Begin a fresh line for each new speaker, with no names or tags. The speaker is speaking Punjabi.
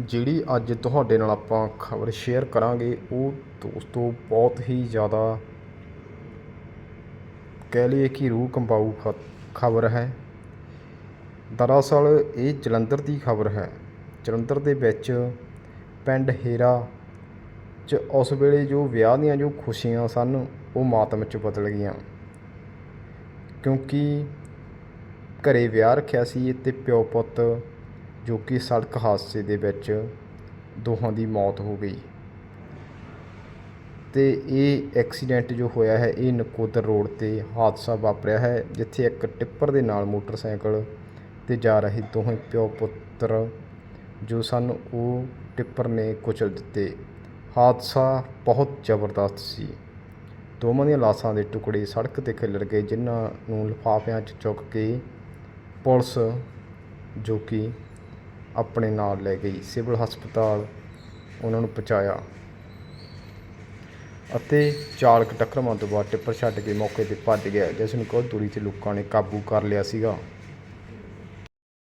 ਜਿਹੜੀ ਅੱਜ ਤੁਹਾਡੇ ਨਾਲ ਆਪਾਂ ਖਬਰ ਸ਼ੇਅਰ ਕਰਾਂਗੇ, ਉਹ ਦੋਸਤੋ ਬਹੁਤ ਹੀ ਜ਼ਿਆਦਾ ਕਹਿ ਲਈਏ ਕਿ ਰੂਹ ਕੰਬਾਊ ਖਬਰ ਹੈ। ਦਰਅਸਲ ਇਹ ਜਲੰਧਰ ਦੀ ਖਬਰ ਹੈ। ਜਲੰਧਰ ਦੇ ਵਿੱਚ ਪਿੰਡ ਹੇਰਾ 'ਚ ਉਸ ਵੇਲੇ ਜੋ ਵਿਆਹ ਦੀਆਂ ਜੋ ਖੁਸ਼ੀਆਂ ਸਨ, ਉਹ ਮਾਤਮ 'ਚ ਬਦਲ ਗਈਆਂ। ਕਿਉਂਕਿ ਘਰੇ ਵਿਆਹ ਰੱਖਿਆ ਸੀ ਤੇ ਪਿਓ ਪੁੱਤ ਜੋ ਕਿ ਸੜਕ ਹਾਦਸੇ ਦੇ ਵਿੱਚ ਦੋਹਾਂ ਦੀ ਮੌਤ ਹੋ ਗਈ। ਅਤੇ ਇਹ ਐਕਸੀਡੈਂਟ ਜੋ ਹੋਇਆ ਹੈ, ਇਹ ਨਕੋਦਰ ਰੋਡ ਤੇ ਹਾਦਸਾ ਵਾਪਰਿਆ ਹੈ, ਜਿੱਥੇ ਇੱਕ ਟਿੱਪਰ ਦੇ ਨਾਲ ਮੋਟਰਸਾਈਕਲ ਤੇ ਜਾ ਰਹੇ ਦੋਵੇਂ ਪਿਓ ਪੁੱਤਰ ਜੋ ਸਨ, ਉਹ ਟਿੱਪਰ ਨੇ ਕੁਚਲ ਦਿੱਤੇ। ਹਾਦਸਾ ਬਹੁਤ ਜ਼ਬਰਦਸਤ ਸੀ। ਦੋਵਾਂ ਦੀਆਂ ਲਾਸ਼ਾਂ ਦੇ ਟੁਕੜੇ ਸੜਕ ਤੇ ਖਿਲਰ ਗਏ, ਜਿਨ੍ਹਾਂ ਨੂੰ ਲਿਫਾਫਿਆਂ 'ਚ ਚੁੱਕ ਕੇ ਪੁਲਿਸ ਜੋ ਕਿ ਆਪਣੇ ਨਾਲ ਲੈ ਗਈ, ਸਿਵਲ ਹਸਪਤਾਲ ਉਹਨਾਂ ਨੂੰ ਪਹੁੰਚਾਇਆ ਅਤੇ ਚਾਲਕ ਟੱਕਰ ਮਾਰਨ ਤੋਂ ਬਾਅਦ ਟਿੱਪਰ ਛੱਡ ਕੇ ਮੌਕੇ ਤੇ ਭੱਜ ਗਿਆ, ਜਿਸ ਨੂੰ ਕੁਝ ਦੂਰੀ ਤੇ ਲੋਕਾਂ ਨੇ ਕਾਬੂ ਕਰ ਲਿਆ ਸੀਗਾ।